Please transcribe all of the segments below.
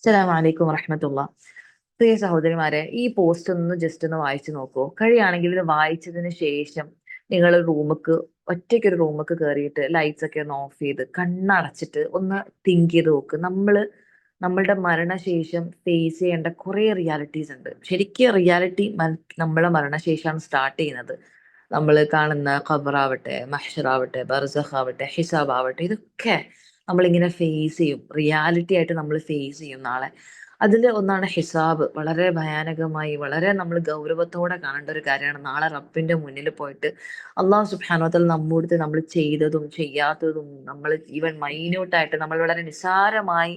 അസ്സലാമു വറഹമത്തുള്ള. പ്രിയ സഹോദരിമാരെ ഈ പോസ്റ്റ് ഒന്ന് ജസ്റ്റ് ഒന്ന് വായിച്ചു നോക്കൂ. കഴിയുകയാണെങ്കിൽ ഇത് വായിച്ചതിന് ശേഷം നിങ്ങൾ റൂമുക്ക് ഒറ്റയ്ക്ക് ഒരു റൂമുക്ക് കയറിയിട്ട് ലൈറ്റ്സ് ഒക്കെ ഒന്ന് ഓഫ് ചെയ്ത് കണ്ണടച്ചിട്ട് ഒന്ന് തിങ്ക് ചെയ്ത് നോക്ക്. നമ്മൾ നമ്മളുടെ മരണശേഷം ഫേസ് ചെയ്യേണ്ട കുറെ റിയാലിറ്റീസ് ഉണ്ട്. ശരിക്കും റിയാലിറ്റി നമ്മളെ മരണശേഷമാണ് സ്റ്റാർട്ട് ചെയ്യുന്നത്. നമ്മൾ കാണുന്ന ഖബറാവട്ടെ മഹ്ഷറാവട്ടെ ബർസഖ് ആവട്ടെ ഹിസാബ് ആവട്ടെ ഇതൊക്കെ നമ്മളിങ്ങനെ ഫേസ് ചെയ്യും. റിയാലിറ്റി ആയിട്ട് നമ്മൾ ഫേസ് ചെയ്യും നാളെ. അതിൽ ഒന്നാണ് ഹിസാബ്. വളരെ ഭയാനകമായി വളരെ നമ്മൾ ഗൗരവത്തോടെ കാണേണ്ട ഒരു കാര്യമാണ്. നാളെ റബ്ബിന്റെ മുന്നിൽ പോയിട്ട് അള്ളാഹു സുബാനോത്തൽ നമ്മോടുത്ത് നമ്മൾ ചെയ്തതും ചെയ്യാത്തതും നമ്മൾ ഈവൻ മൈന്യൂട്ടായിട്ട് നമ്മൾ വളരെ നിസാരമായി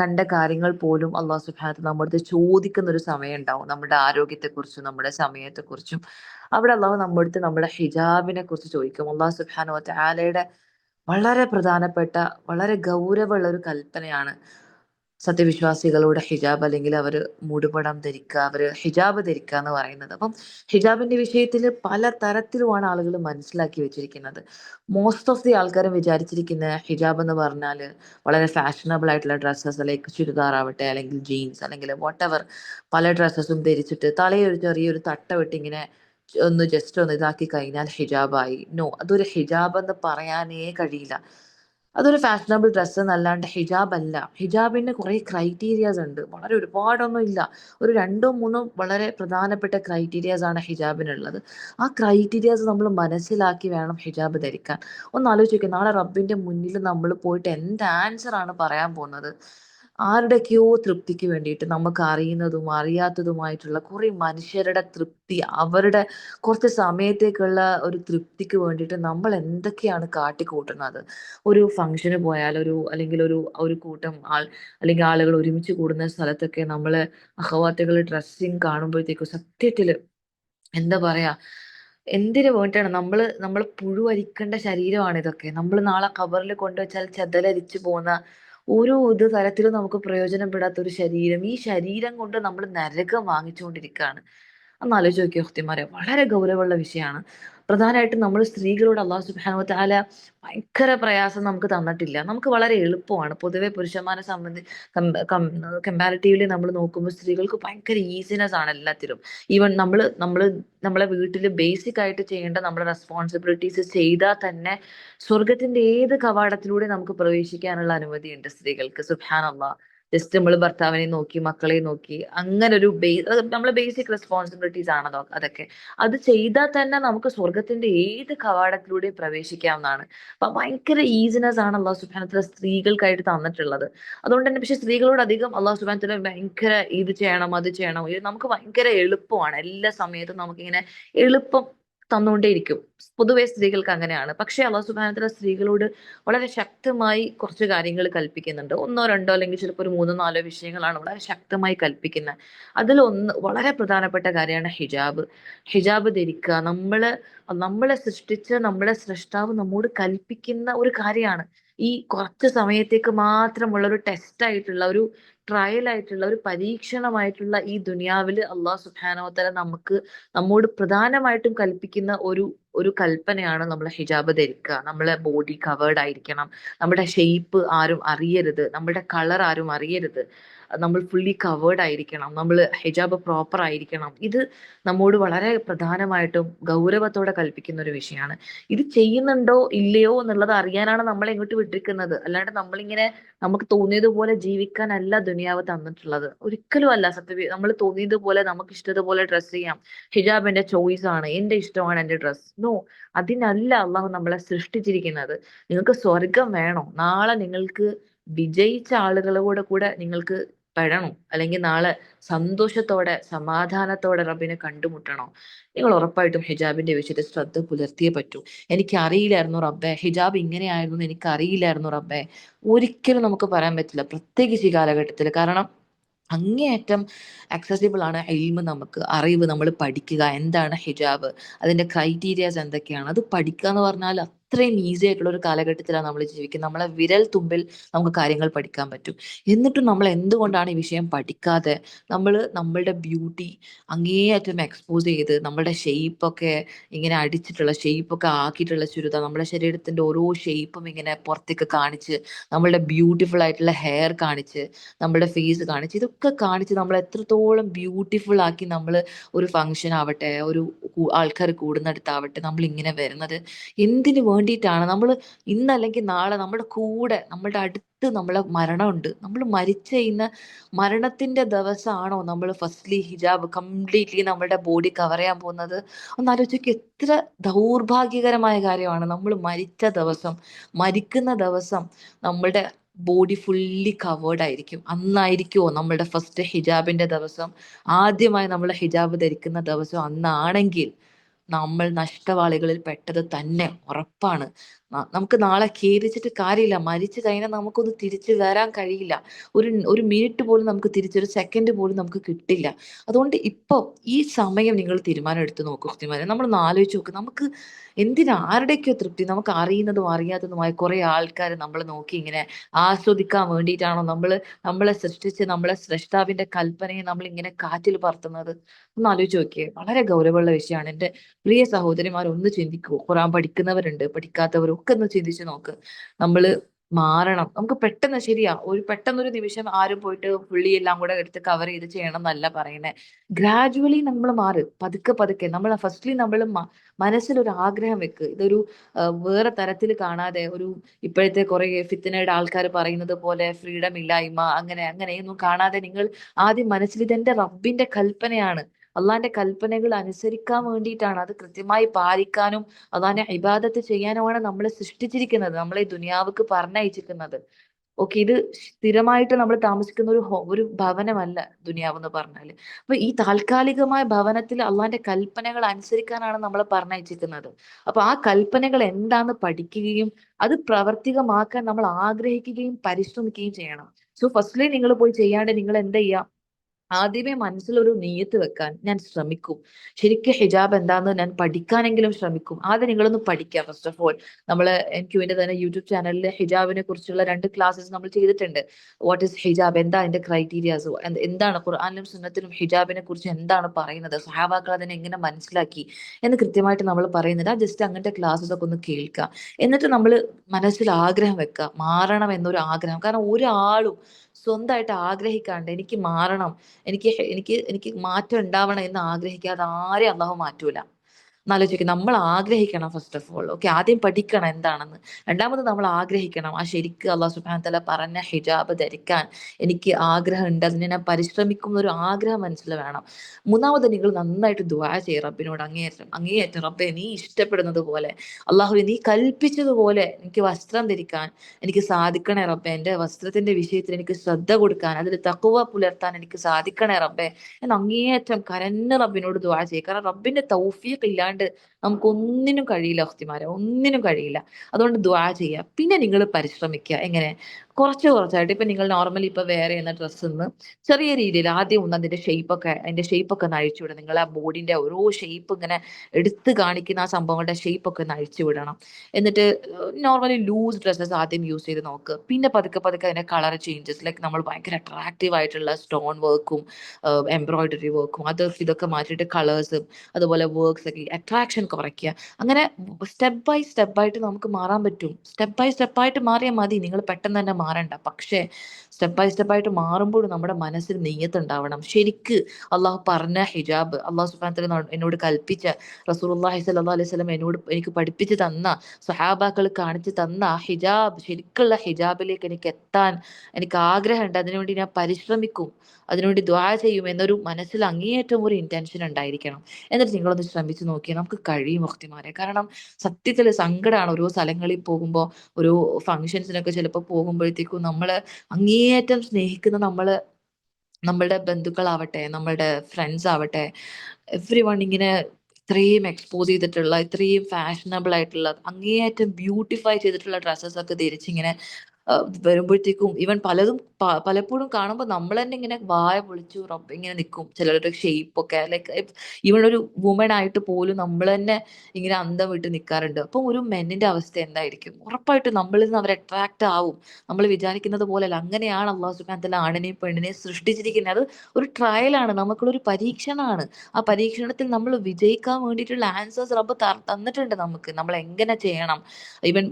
കണ്ട കാര്യങ്ങൾ പോലും അള്ളാഹു സുബാനത്ത് നമ്മുടെ ചോദിക്കുന്ന ഒരു സമയം ഉണ്ടാവും. നമ്മുടെ ആരോഗ്യത്തെക്കുറിച്ചും നമ്മുടെ സമയത്തെക്കുറിച്ചും. അവിടെ അള്ളാഹു നമ്മുടെ നമ്മുടെ ഹിജാബിനെ കുറിച്ച് ചോദിക്കും അള്ളാഹു സുബാനോ ആലയുടെ വളരെ പ്രധാനപ്പെട്ട വളരെ ഗൗരവമുള്ള ഒരു കൽപ്പനയാണ്. സത്യവിശ്വാസികളുടെ ഹിജാബ് അല്ലെങ്കിൽ അവർ മൂടുപടം ധരിക്കുക അവർ ഹിജാബ് ധരിക്കുക എന്ന് പറയുന്നത്. അപ്പം ഹിജാബിന്റെ വിഷയത്തിൽ പല തരത്തിലുമാണ് ആളുകൾ മനസ്സിലാക്കി വെച്ചിരിക്കുന്നത്. മോസ്റ്റ് ഓഫ് ദി ആൾക്കാരും വിചാരിച്ചിരിക്കുന്ന ഹിജാബ് എന്ന് പറഞ്ഞാൽ വളരെ ഫാഷനബിൾ ആയിട്ടുള്ള ഡ്രസ്സസ് ലൈക്ക് ചുരിദാർ ആവട്ടെ അല്ലെങ്കിൽ ജീൻസ് അല്ലെങ്കിൽ വാട്ട് പല ഡ്രസ്സസും ധരിച്ചിട്ട് തലയൊരു ചെറിയൊരു തട്ട വിട്ടിങ്ങനെ ഒന്ന് ജസ്റ്റ് ഒന്ന് ഇതാക്കി കഴിഞ്ഞാൽ ഹിജാബായി. നോ അതൊരു ഹിജാബ് എന്ന് പറയാനേ കഴിയില്ല. അതൊരു ഫാഷനബിൾ ഡ്രസ്സ് എന്നല്ലാണ്ട് ഹിജാബ് അല്ല ഹിജാബിന് കുറേ ക്രൈറ്റീരിയാസ് ഉണ്ട്. വളരെ ഒരുപാടൊന്നും ഇല്ല. ഒരു രണ്ടോ മൂന്നോ വളരെ പ്രധാനപ്പെട്ട ക്രൈറ്റീരിയാസ് ആണ് ഹിജാബിനുള്ളത്. ആ ക്രൈറ്റീരിയാസ് നമ്മൾ മനസ്സിലാക്കി വേണം ഹിജാബ് ധരിക്കാൻ. ഒന്ന് ആലോചിക്കുക നാളെ റബ്ബിന്റെ മുന്നിൽ നമ്മൾ പോയിട്ട് എന്ത് ആൻസർ ആണ് പറയാൻ പോകുന്നത്? ആരുടെയൊക്കെയോ തൃപ്തിക്ക് വേണ്ടിയിട്ട് നമുക്ക് അറിയുന്നതും അറിയാത്തതുമായിട്ടുള്ള കുറെ മനുഷ്യരുടെ തൃപ്തി അവരുടെ കുറച്ച് സമയത്തേക്കുള്ള ഒരു തൃപ്തിക്ക് വേണ്ടിയിട്ട് നമ്മൾ എന്തൊക്കെയാണ് കാട്ടിക്കൂട്ടുന്നത്? ഒരു ഫംഗ്ഷന് പോയാൽ ഒരു അല്ലെങ്കിൽ ഒരു ഒരു കൂട്ടം ആൾ അല്ലെങ്കിൽ ആളുകൾ ഒരുമിച്ച് കൂടുന്ന സ്ഥലത്തൊക്കെ നമ്മൾ അഹവാത്തുകൾ ഡ്രസ്സിങ് കാണുമ്പോഴത്തേക്കും സത്യത്തിൽ എന്താ പറയാ എന്തിനു വേണ്ടിയാണ് നമ്മൾ നമ്മൾ പുഴുവരിക്കേണ്ട ശരീരമാണ് ഇതൊക്കെ. നമ്മൾ നാളെ കബറിൽ കൊണ്ടുവച്ചാൽ ചെതലരിച്ചു പോകുന്ന ഓരോ ഇത് തരത്തിലും നമുക്ക് പ്രയോജനപ്പെടാത്ത ഒരു ശരീരം. ഈ ശരീരം കൊണ്ട് നമ്മൾ നരകം വാങ്ങിച്ചുകൊണ്ടിരിക്കുകയാണ് ഒന്ന് ആലോചിച്ച് നോക്കിയോ വളരെ ഗൗരവമുള്ള വിഷയമാണ്. പ്രധാനമായിട്ടും നമ്മൾ സ്ത്രീകളോട് അള്ളാഹു സുബാനു താല ഭയങ്കര പ്രയാസം നമുക്ക് തന്നിട്ടില്ല. നമുക്ക് വളരെ എളുപ്പമാണ്. പൊതുവെ പുരുഷന്മാരെ സംബന്ധി കമ്പാരിറ്റീവ്ലി നമ്മൾ നോക്കുമ്പോൾ സ്ത്രീകൾക്ക് ഭയങ്കര ഈസിനെസ് ആണ് എല്ലാത്തിലും. ഈവൻ നമ്മൾ നമ്മൾ നമ്മളെ വീട്ടിൽ ബേസിക് ആയിട്ട് ചെയ്യേണ്ട നമ്മുടെ റെസ്പോൺസിബിലിറ്റീസ് ചെയ്താൽ തന്നെ സ്വർഗത്തിന്റെ ഏത് കവാടത്തിലൂടെ നമുക്ക് പ്രവേശിക്കാനുള്ള അനുമതിയുണ്ട് സ്ത്രീകൾക്ക്. സുബാൻ അള്ളാഹ് ജസ്റ്റ് നമ്മൾ ഭർത്താവിനെ നോക്കി മക്കളെ നോക്കി അങ്ങനെ ഒരു ബേസ് നമ്മളെ ബേസിക് റെസ്പോൺസിബിലിറ്റീസ് ആണ് അതൊക്കെ. അത് ചെയ്താൽ തന്നെ നമുക്ക് സ്വർഗത്തിന്റെ ഏത് കവാടത്തിലൂടെ പ്രവേശിക്കാവുന്നതാണ്. അപ്പൊ ഭയങ്കര ഈസിനെസ് ആണ് അള്ളാഹു സുബാനത്തിലെ സ്ത്രീകൾക്കായിട്ട് തന്നിട്ടുള്ളത്. അതുകൊണ്ട് തന്നെ പക്ഷെ സ്ത്രീകളോട് അധികം അള്ളാഹു സുബാനത്തിലെ ഭയങ്കര ഇത് ചെയ്യണം അത് ചെയ്യണം ഇത് നമുക്ക് ഭയങ്കര എളുപ്പമാണ്. എല്ലാ സമയത്തും നമുക്കിങ്ങനെ എളുപ്പം തന്നുകൊണ്ടേയിരിക്കും. പൊതുവെ സ്ത്രീകൾക്ക് അങ്ങനെയാണ്. പക്ഷെ അള്ളാഹു സുബാനത്തിലെ സ്ത്രീകളോട് വളരെ ശക്തമായി കുറച്ച് കാര്യങ്ങൾ കൽപ്പിക്കുന്നുണ്ട്. ഒന്നോ രണ്ടോ അല്ലെങ്കിൽ ചിലപ്പോൾ ഒരു മൂന്നോ നാലോ വിഷയങ്ങളാണ് വളരെ ശക്തമായി കൽപ്പിക്കുന്നത്. അതിൽ ഒന്ന് വളരെ പ്രധാനപ്പെട്ട കാര്യമാണ് ഹിജാബ്. ഹിജാബ് ധരിക്കുക. നമ്മൾ നമ്മളെ സൃഷ്ടിച്ച നമ്മളെ സൃഷ്ടാവ് നമ്മോട് കൽപ്പിക്കുന്ന ഒരു കാര്യമാണ്. ഈ കുറച്ച് സമയത്തേക്ക് മാത്രമുള്ള ഒരു ടെസ്റ്റ് ആയിട്ടുള്ള ഒരു ട്രയൽ ആയിട്ടുള്ള ഒരു പരീക്ഷണമായിട്ടുള്ള ഈ ദുനിയാവിൽ അള്ളാഹു സുബാനോത്തല നമുക്ക് നമ്മോട് പ്രധാനമായിട്ടും കൽപ്പിക്കുന്ന ഒരു ഒരു കൽപ്പനയാണ് നമ്മൾ ഹിജാബ് ധരിക്കുക നമ്മളെ ബോഡി കവേർഡ് ആയിരിക്കണം. നമ്മുടെ ഷെയ്പ്പ് ആരും അറിയരുത്. നമ്മുടെ കളർ ആരും അറിയരുത്. നമ്മൾ ഫുള്ളി കവേർഡ് ആയിരിക്കണം. നമ്മൾ ഹിജാബ് പ്രോപ്പർ ആയിരിക്കണം. ഇത് നമ്മോട് വളരെ പ്രധാനമായിട്ടും ഗൗരവത്തോടെ കൽപ്പിക്കുന്ന ഒരു വിഷയമാണ്. ഇത് ചെയ്യുന്നുണ്ടോ ഇല്ലയോ എന്നുള്ളത് അറിയാനാണ് നമ്മളെ ഇങ്ങോട്ട് വിട്ടിരിക്കുന്നത്. അല്ലാണ്ട് നമ്മളിങ്ങനെ നമുക്ക് തോന്നിയതുപോലെ ജീവിക്കാനല്ല ദുനിയാവ് തന്നിട്ടുള്ളത്. ഒരിക്കലും അല്ല സത്യ. നമ്മൾ തോന്നിയതുപോലെ നമുക്ക് ഇഷ്ടതുപോലെ ഡ്രസ്സ് ചെയ്യാം. ഹിജാബ് എന്റെ ചോയ്സ് ആണ്. എന്റെ ഇഷ്ടമാണ് എന്റെ ഡ്രസ്സ് നോ അതിനല്ല അള്ളാഹു നമ്മളെ സൃഷ്ടിച്ചിരിക്കുന്നത്. നിങ്ങൾക്ക് സ്വർഗം വേണോ? നാളെ നിങ്ങൾക്ക് വിജയിച്ച ആളുകളോട് കൂടെ നിങ്ങൾക്ക് പെടണം. അല്ലെങ്കിൽ നാളെ സന്തോഷത്തോടെ സമാധാനത്തോടെ റബ്ബിനെ കണ്ടുമുട്ടണോ. നിങ്ങൾ ഉറപ്പായിട്ടും ഹിജാബിന്റെ വിഷയത്തിൽ ശ്രദ്ധ പുലർത്തിയേ പറ്റൂ. എനിക്ക് അറിയില്ലായിരുന്നു റബ്ബെ. ഹിജാബ് ഇങ്ങനെയായിരുന്നു എന്ന് എനിക്ക് അറിയില്ലായിരുന്നു റബ്ബെ. ഒരിക്കലും നമുക്ക് പറയാൻ പറ്റില്ല. പ്രത്യേകിച്ച് ഈ കാലഘട്ടത്തിൽ. കാരണം അങ്ങേയറ്റം അക്സസിബിൾ ആണ് എൽമ് നമുക്ക്. അറിവ് നമ്മൾ പഠിക്കുക. എന്താണ് ഹിജാബ്? അതിന്റെ ക്രൈറ്റീരിയാസ് എന്തൊക്കെയാണ്? അത് പഠിക്കുക എന്ന് പറഞ്ഞാൽ അത്രയും ഈസി ആയിട്ടുള്ള ഒരു കാലഘട്ടത്തിലാണ് നമ്മൾ ജീവിക്കുന്നത്. നമ്മളെ വിരൽ തുമ്പിൽ നമുക്ക് കാര്യങ്ങൾ പഠിക്കാൻ പറ്റും. എന്നിട്ടും നമ്മൾ എന്തുകൊണ്ടാണ് ഈ വിഷയം പഠിക്കാതെ നമ്മൾ നമ്മളുടെ ബ്യൂട്ടി അങ്ങേയറ്റം എക്സ്പോസ് ചെയ്ത് നമ്മളുടെ ഷെയ്പ്പൊക്കെ ഇങ്ങനെ അടിച്ചിട്ടുള്ള ഷെയ്പ്പൊക്കെ ആക്കിയിട്ടുള്ള ചുരിദാർ നമ്മുടെ ശരീരത്തിന്റെ ഓരോ ഷെയ്പ്പും ഇങ്ങനെ പുറത്തേക്ക് കാണിച്ച് നമ്മളുടെ ബ്യൂട്ടിഫുൾ ആയിട്ടുള്ള ഹെയർ കാണിച്ച് നമ്മളുടെ ഫേസ് കാണിച്ച് ഇതൊക്കെ കാണിച്ച് നമ്മൾ എത്രത്തോളം ബ്യൂട്ടിഫുൾ ആക്കി നമ്മൾ ഒരു ഫംഗ്ഷൻ ആവട്ടെ ഒരു ആൾക്കാർ കൂടുന്നിടത്താവട്ടെ നമ്മൾ ഇങ്ങനെ വരുന്നത് എന്തിനു വേണ്ടിയിട്ടാണ്. നമ്മൾ ഇന്നല്ലെങ്കിൽ നാളെ നമ്മുടെ കൂടെ നമ്മുടെ അടുത്ത് നമ്മളെ മരണമുണ്ട്. നമ്മൾ മരിച്ചു കഴിഞ്ഞ മരണത്തിന്റെ ദിവസമാണോ നമ്മൾ ഫസ്റ്റ്ലി ഹിജാബ് കംപ്ലീറ്റ്ലി നമ്മുടെ ബോഡി കവർ ചെയ്യാൻ പോകുന്നത്? ഒന്ന് ആലോചിക്കുക എത്ര ദൗർഭാഗ്യകരമായ കാര്യമാണ് നമ്മൾ മരിച്ച ദിവസം മരിക്കുന്ന ദിവസം നമ്മളുടെ ബോഡി ഫുള്ളി കവേർഡ് ആയിരിക്കും. അന്നായിരിക്കുമോ നമ്മളുടെ ഫസ്റ്റ് ഹിജാബിന്റെ ദിവസം? ആദ്യമായി നമ്മൾ ഹിജാബ് ധരിക്കുന്ന ദിവസം അന്നാണെങ്കിൽ നമ്മൾ നഷ്ടവാളികളിൽ പെട്ടത് തന്നെ ഉറപ്പാണ്. നമുക്ക് നാളെ ഖേദിച്ചിട്ട് കാര്യമില്ല. മരിച്ചു കഴിഞ്ഞാൽ നമുക്കൊന്ന് തിരിച്ചു വരാൻ കഴിയില്ല. ഒരു ഒരു മിനിറ്റ് പോലും നമുക്ക് തിരിച്ചൊരു സെക്കൻഡ് പോലും നമുക്ക് കിട്ടില്ല. അതുകൊണ്ട് ഇപ്പൊ ഈ സമയം നിങ്ങൾ തീരുമാനം എടുത്ത് നോക്കൂ കൃത്യമായി നമ്മളൊന്ന് ആലോചിച്ച് നോക്ക്. നമുക്ക് എന്തിനാ? ആരുടെയൊക്കെയോ തൃപ്തി. നമുക്ക് അറിയുന്നതും അറിയാത്തതുമായ കുറെ ആൾക്കാർ നമ്മൾ നോക്കി ഇങ്ങനെ ആസ്വദിക്കാൻ വേണ്ടിയിട്ടാണോ നമ്മൾ നമ്മളെ സൃഷ്ടിച്ച് നമ്മളെ സൃഷ്ടാവിന്റെ കൽപ്പനയെ നമ്മൾ ഇങ്ങനെ കാറ്റിൽ പറത്തുന്നത്? ഒന്ന് ആലോചിച്ച് നോക്കിയേ. വളരെ ഗൗരവമുള്ള വിഷയമാണ്. എന്റെ പ്രിയ സഹോദരിമാർ ഒന്ന് ചിന്തിക്കൂ. ഖുറാൻ പഠിക്കുന്നവരുണ്ട് പഠിക്കാത്തവരും? ചിന്തിച്ച് ചിന്തിച്ചു നോക്ക്. നമ്മൾ മാറണം. നമുക്ക് പെട്ടെന്ന് ശരിയാ. ഒരു പെട്ടെന്നൊരു നിമിഷം ആരും പോയിട്ട് പുള്ളി എല്ലാം കൂടെ എടുത്ത് കവർ ചെയ്ത് ചെയ്യണം എന്നല്ല പറയുന്നത് ഗ്രാജുവലി നമ്മൾ മാറി. പതുക്കെ പതുക്കെ. നമ്മൾ ഫസ്റ്റ്ലി നമ്മൾ മനസ്സിലൊരു ആഗ്രഹം വെക്ക്. ഇതൊരു വേറെ തരത്തിൽ കാണാതെ ഒരു ഇപ്പോഴത്തെ കുറെ ഫിത്തനയുടെ ആൾക്കാർ പറയുന്നത് പോലെ ഫ്രീഡം ഇല്ലായ്മ അങ്ങനെ അങ്ങനെയൊന്നും കാണാതെ നിങ്ങൾ ആദ്യം മനസ്സിൽ ഇതെന്റെ റബ്ബിന്റെ കൽപ്പനയാണ്. അള്ളാന്റെ കൽപ്പനകൾ അനുസരിക്കാൻ വേണ്ടിയിട്ടാണ്. അത് കൃത്യമായി പാലിക്കാനും അള്ളാന്റെ ഇബാദത്ത് ചെയ്യാനുമാണ് നമ്മളെ സൃഷ്ടിച്ചിരിക്കുന്നത്. നമ്മളെ ദുനിയാവ്ക്ക് പറഞ്ഞയച്ചിരിക്കുന്നത്. ഓക്കെ ഇത് സ്ഥിരമായിട്ട് നമ്മൾ താമസിക്കുന്ന ഒരു ഒരു ഭവനമല്ല ദുനിയാവ് എന്ന് പറഞ്ഞാൽ. അപ്പൊ ഈ താൽക്കാലികമായ ഭവനത്തിൽ അള്ളാന്റെ കൽപ്പനകൾ അനുസരിക്കാനാണ് നമ്മൾ പറഞ്ഞയച്ചിരിക്കുന്നത്. അപ്പൊ ആ കൽപ്പനകൾ എന്താന്ന് പഠിക്കുകയും അത് പ്രാവർത്തികമാക്കാൻ നമ്മൾ ആഗ്രഹിക്കുകയും പരിശ്രമിക്കുകയും ചെയ്യണം. സോ ഫസ്റ്റ്ലി നിങ്ങൾ പോയി ചെയ്യാണ്ട് നിങ്ങൾ എന്താ ചെയ്യാം ആദ്യമേ മനസ്സിലൊരു നീയത്ത് വെക്കാൻ ഞാൻ ശ്രമിക്കും. ശരിക്കും ഹിജാബ് എന്താന്ന് ഞാൻ പഠിക്കാനെങ്കിലും ശ്രമിക്കും. ആദ്യം നിങ്ങളൊന്ന് പഠിക്കുക ഫസ്റ്റ് ഓഫ് ഓൾ നമ്മൾ എനിക്ക് വേണ്ടി തന്നെ യൂട്യൂബ് ചാനലിൽ ഹിജാബിനെ കുറിച്ചുള്ള രണ്ട് ക്ലാസ്സസ് നമ്മൾ ചെയ്തിട്ടുണ്ട്. വാട്ട് ഇസ് ഹിജാബ്? എന്താ അതിന്റെ ക്രൈറ്റീരിയാസ് എന്താണ് ഖുർആാനിലും സുന്നത്തിലും ഹിജാബിനെ കുറിച്ച് എന്താണ് പറയുന്നത്? സഹാബാക്കൾ അതിനെ എങ്ങനെ മനസ്സിലാക്കി എന്ന് കൃത്യമായിട്ട് നമ്മൾ പറയുന്നില്ല. ജസ്റ്റ് അങ്ങനത്തെ ക്ലാസ്സസ് ഒക്കെ ഒന്ന് കേൾക്കുക. എന്നിട്ട് നമ്മൾ മനസ്സിൽ ആഗ്രഹം വെക്കുക. മാറണം എന്നൊരു ആഗ്രഹം. കാരണം ഒരാളും സ്വന്തമായിട്ട് ആഗ്രഹിക്കാണ്ട് എനിക്ക് മാറണം എനിക്ക് എനിക്ക് എനിക്ക് മാറ്റം ഉണ്ടാവണം എന്ന് ആഗ്രഹിക്കാതെ ആരെയും അള്ളാഹു മാറ്റൂല. എന്നാലോചിക്കും. നമ്മൾ ആഗ്രഹിക്കണം ഫസ്റ്റ് ഓഫ് ഓൾ ഓക്കെ ആദ്യം പഠിക്കണം എന്താണെന്ന്. രണ്ടാമത് നമ്മൾ ആഗ്രഹിക്കണം. ആ ശരിക്ക് അള്ളാഹു സുബാൻ തല പറഞ്ഞ ഹിജാബ് ധരിക്കാൻ എനിക്ക് ആഗ്രഹം ഉണ്ട് അതിന് ഞാൻ പരിശ്രമിക്കുന്ന ഒരു ആഗ്രഹം മനസ്സിൽ വേണം. മൂന്നാമത് നിങ്ങൾ നന്നായിട്ട് ദുവാ ചെയ്യും റബ്ബിനോട് അങ്ങേയറ്റം. അങ്ങേയറ്റം റബ്ബെ നീ ഇഷ്ടപ്പെടുന്നത് പോലെ. അള്ളാഹു നീ കൽപ്പിച്ചതുപോലെ എനിക്ക് വസ്ത്രം ധരിക്കാൻ എനിക്ക് സാധിക്കണേ റബ്ബെ. എന്റെ വസ്ത്രത്തിന്റെ വിഷയത്തിൽ എനിക്ക് ശ്രദ്ധ കൊടുക്കാൻ അതിൽ തക്കുവ പുലർത്താൻ എനിക്ക് സാധിക്കണേ റബ്ബെ. എന്ന് അങ്ങേയറ്റം കരഞ്ഞ റബ്ബിനോട് ദുവാ ചെയ്യും. കാരണം റബ്ബിന്റെ തൗഫീഖ് ഇല്ലാണ്ട് നമുക്ക് ഒന്നിനും കഴിയില്ല അസ്തിമാരെ ഒന്നിനും കഴിയില്ല. അതുകൊണ്ട് ദ്വാ ചെയ്യുക. പിന്നെ നിങ്ങൾ പരിശ്രമിക്കുക. എങ്ങനെ? കുറച്ച് കുറച്ചായിട്ട് ഇപ്പൊ നിങ്ങൾ നോർമലി ഇപ്പൊ വേറെ എന്ന ഡ്രസ്സ് നിന്ന് ചെറിയ രീതിയിൽ ആദ്യം ഒന്ന് അതിന്റെ ഷേപ്പൊക്കെ അതിന്റെ ഷേപ്പൊക്കെ ഒന്ന് അഴിച്ചുവിടും നിങ്ങൾ ആ ബോഡിന്റെ ഓരോ ഷേപ്പ് ഇങ്ങനെ എടുത്ത് കാണിക്കുന്ന ആ സംഭവങ്ങളുടെ ഷേപ്പൊക്കെ ഒന്ന് അഴിച്ചു വിടണം. എന്നിട്ട് നോർമലി ലൂസ് ഡ്രസ്സസ് ആദ്യം യൂസ് ചെയ്ത് നോക്കുക. പിന്നെ പതുക്കെ പതുക്കെ അതിന്റെ കളർ ചേഞ്ചസ് ലൈക്ക് നമ്മൾ ഭയങ്കര അട്രാക്റ്റീവ് ആയിട്ടുള്ള സ്റ്റോൺ വർക്കും എംബ്രോയിഡറി വർക്കും അത് ഇതൊക്കെ മാറ്റിയിട്ട് കളേഴ്സും അതുപോലെ വർക്ക്സ് ഒക്കെ അട്രാക്ഷൻ കുറയ്ക്കുക അങ്ങനെ സ്റ്റെപ്പ് ബൈ സ്റ്റെപ്പ് ആയിട്ട് നമുക്ക് മാറാൻ പറ്റും. സ്റ്റെപ്പ് ബൈ സ്റ്റെപ്പ് ആയിട്ട് മാറിയാൽ മതി. നിങ്ങൾ പെട്ടെന്ന് തന്നെ മാറണ്ട. പക്ഷേ സ്റ്റെപ്പ് ബൈ സ്റ്റെപ്പ് ആയിട്ട് മാറുമ്പോൾ നമ്മുടെ മനസ്സിൽ നെയ്യത്തുണ്ടാവണം ശരിക്ക് അള്ളാഹു പറഞ്ഞ ഹിജാബ് അള്ളാഹു സുബാനത്തിൽ എന്നോട് കൽപ്പിച്ച റസൂലുള്ളാഹി സല അലൈഹി സ്വലം എന്നോട് എനിക്ക് പഠിപ്പിച്ച് തന്ന സഹാബാക്കൾ കാണിച്ചു തന്ന ഹിജാബ് ശരിക്കുള്ള ഹിജാബിലേക്ക് എനിക്ക് എത്താൻ എനിക്ക് ആഗ്രഹമുണ്ട്. അതിനുവേണ്ടി ഞാൻ പരിശ്രമിക്കും. അതിനുവേണ്ടി ദ്വാ ചെയ്യും. എന്നൊരു മനസ്സിൽ അങ്ങേയറ്റം ഒരു ഇന്റൻഷൻ ഉണ്ടായിരിക്കണം. എന്നിട്ട് നിങ്ങളൊന്ന് ശ്രമിച്ചു നോക്കിയാൽ നമുക്ക് കഴിയും മുക്തിമാരെ കാരണം സത്യത്തിൽ സങ്കടമാണ് ഓരോ സ്ഥലങ്ങളിൽ പോകുമ്പോൾ ഒരു ഫങ്ഷൻസിനൊക്കെ ചിലപ്പോൾ പോകുമ്പോഴത്തേക്കും നമ്മൾ അങ്ങേയറ്റം സ്നേഹിക്കുന്ന നമ്മൾ നമ്മളുടെ ബന്ധുക്കളാവട്ടെ നമ്മളുടെ ഫ്രണ്ട്സ് ആവട്ടെ എവ്രി വൺ ഇങ്ങനെ ഇത്രയും എക്സ്പോസ് ചെയ്തിട്ടുള്ള ഇത്രയും ഫാഷനബിൾ ആയിട്ടുള്ള അങ്ങേയറ്റം ബ്യൂട്ടിഫൈ ചെയ്തിട്ടുള്ള ഡ്രസ്സസ് ഒക്കെ ധരിച്ചിങ്ങനെ വരുമ്പോഴത്തേക്കും ഇവൻ പലതും പലപ്പോഴും കാണുമ്പോൾ നമ്മൾ തന്നെ ഇങ്ങനെ വായ പൊളിച്ചു റബ്ബ് ഇങ്ങനെ നിൽക്കും ചിലരുടെ ഷേപ്പ് ഒക്കെ ലൈക്ക് ഈവൺ ഒരു വുമൺ ആയിട്ട് പോലും നമ്മൾ തന്നെ ഇങ്ങനെ അന്തം വിട്ട് നിൽക്കാറുണ്ട് അപ്പൊ ഒരു മെന്നിന്റെ അവസ്ഥ എന്തായിരിക്കും? ഉറപ്പായിട്ടും നമ്മളിൽ നിന്ന് അവർ അട്രാക്ട് ആവും. നമ്മൾ വിചാരിക്കുന്നത് പോലെയല്ല. അങ്ങനെയാണ് അള്ളാഹു സുബാൻ തല പെണ്ണിനെയും സൃഷ്ടിച്ചിരിക്കുന്നത്. അത് ഒരു ട്രയലാണ് നമുക്കുള്ളൊരു പരീക്ഷണമാണ്. ആ പരീക്ഷണത്തിൽ നമ്മൾ വിജയിക്കാൻ വേണ്ടിയിട്ടുള്ള ആൻസേഴ്സ് റബ്ബ് തന്നിട്ടുണ്ട് നമുക്ക്. നമ്മൾ എങ്ങനെ ചെയ്യണം? ഈവൻ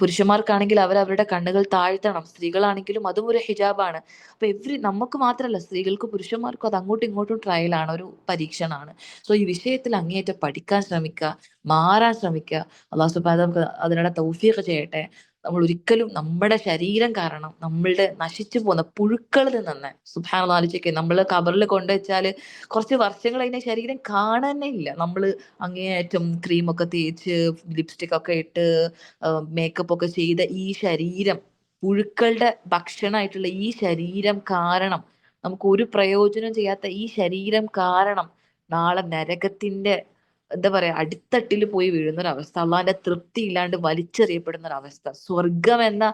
പുരുഷന്മാർക്കാണെങ്കിൽ അവർ അവരുടെ കണ്ണുകൾ താഴ്ത്തണം. സ്ത്രീകളാണെങ്കിലും അതും ഒരു ഹിജാബാണ്. അപ്പൊ എവരി നമുക്ക് മാത്രമല്ല സ്ത്രീകൾക്ക് പുരുഷന്മാർക്കും അത് അങ്ങോട്ടും ഇങ്ങോട്ടും ട്രയലാണ് ഒരു പരീക്ഷണമാണ് സോ ഈ വിഷയത്തിൽ അങ്ങേയറ്റം പഠിക്കാൻ ശ്രമിക്കുക മാറാൻ ശ്രമിക്കുക അള്ളാഹു സുബാദ് നമുക്ക് അതിനുള്ള തൗഫീഖ് ചെയ്യട്ടെ. നമ്മൾ ഒരിക്കലും നമ്മുടെ ശരീരം കാരണം നമ്മളുടെ നശിച്ചു പോകുന്ന പുഴുക്കളിൽ നിന്ന് സുബാന ആലോചിക്കുക നമ്മൾ കബറിൽ കൊണ്ടുവച്ചാൽ കുറച്ച് വർഷങ്ങൾ അതിനെ ശരീരം കാണാനേ ഇല്ല. നമ്മൾ അങ്ങേയറ്റം ക്രീമൊക്കെ തേച്ച് ലിപ്സ്റ്റിക് ഒക്കെ ഇട്ട് മേക്കപ്പ് ഒക്കെ ചെയ്ത ഈ ശരീരം പുഴുക്കളുടെ ഭക്ഷണമായിട്ടുള്ള ഈ ശരീരം കാരണം നമുക്ക് ഒരു പ്രയോജനം ചെയ്യാത്ത ഈ ശരീരം കാരണം നാളെ നരകത്തിന്റെ എന്താ പറയാ അടിത്തട്ടിൽ പോയി വീഴുന്ന ഒരു അവസ്ഥ അള്ളാന്റെ തൃപ്തി ഇല്ലാണ്ട് വലിച്ചെറിയപ്പെടുന്ന ഒരു അവസ്ഥ സ്വർഗം എന്ന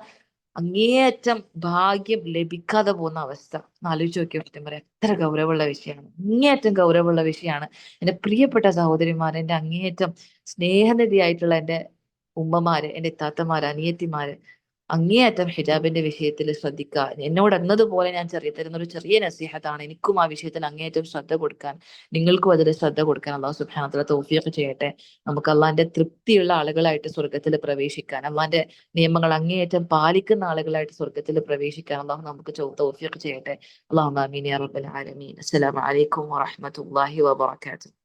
അങ്ങേയറ്റം ഭാഗ്യം ലഭിക്കാതെ പോകുന്ന അവസ്ഥ ആലോചിച്ച് നോക്കിയ സത്യം പറയാം. എത്ര ഗൗരവമുള്ള വിഷയമാണ്. അങ്ങേയറ്റം ഗൗരവമുള്ള വിഷയമാണ്. എന്റെ പ്രിയപ്പെട്ട സഹോദരിമാർ എന്റെ അങ്ങേയറ്റം സ്നേഹനിധിയായിട്ടുള്ള എന്റെ ഉമ്മമാര് എന്റെ ഇത്താത്തമാര് അനിയത്തിമാര് അങ്ങേയറ്റം ഹിജാബിന്റെ വിഷയത്തിൽ ശ്രദ്ധിക്കുക എന്നോട് എന്നതുപോലെ ഞാൻ ചെറിയ തരുന്ന ഒരു ചെറിയ നസീഹത്താണ്. എനിക്കും ആ വിഷയത്തിൽ അങ്ങേയറ്റം ശ്രദ്ധ കൊടുക്കാൻ നിങ്ങൾക്കും അതിൽ ശ്രദ്ധ കൊടുക്കാൻ അള്ളാഹു സുബ്ഹാനഹു തോഫിയൊക്കെ ചെയ്യട്ടെ. നമുക്ക് അള്ളാന്റെ തൃപ്തിയുള്ള ആളുകളായിട്ട് സ്വർഗത്തിൽ പ്രവേശിക്കാൻ അള്ളാന്റെ നിയമങ്ങൾ അങ്ങേയറ്റം പാലിക്കുന്ന ആളുകളായിട്ട് സ്വർഗത്തിൽ പ്രവേശിക്കാൻ അള്ളാഹു നമുക്ക് തോഫിയൊക്കെ ചെയ്യട്ടെ. അള്ളാഹു അമീൻ യാ റബ്ബൽ ആലമീൻ. അസ്സലാമു അലൈക്കും വറഹ്മത്തുള്ളാഹി വബറകാതുഹു.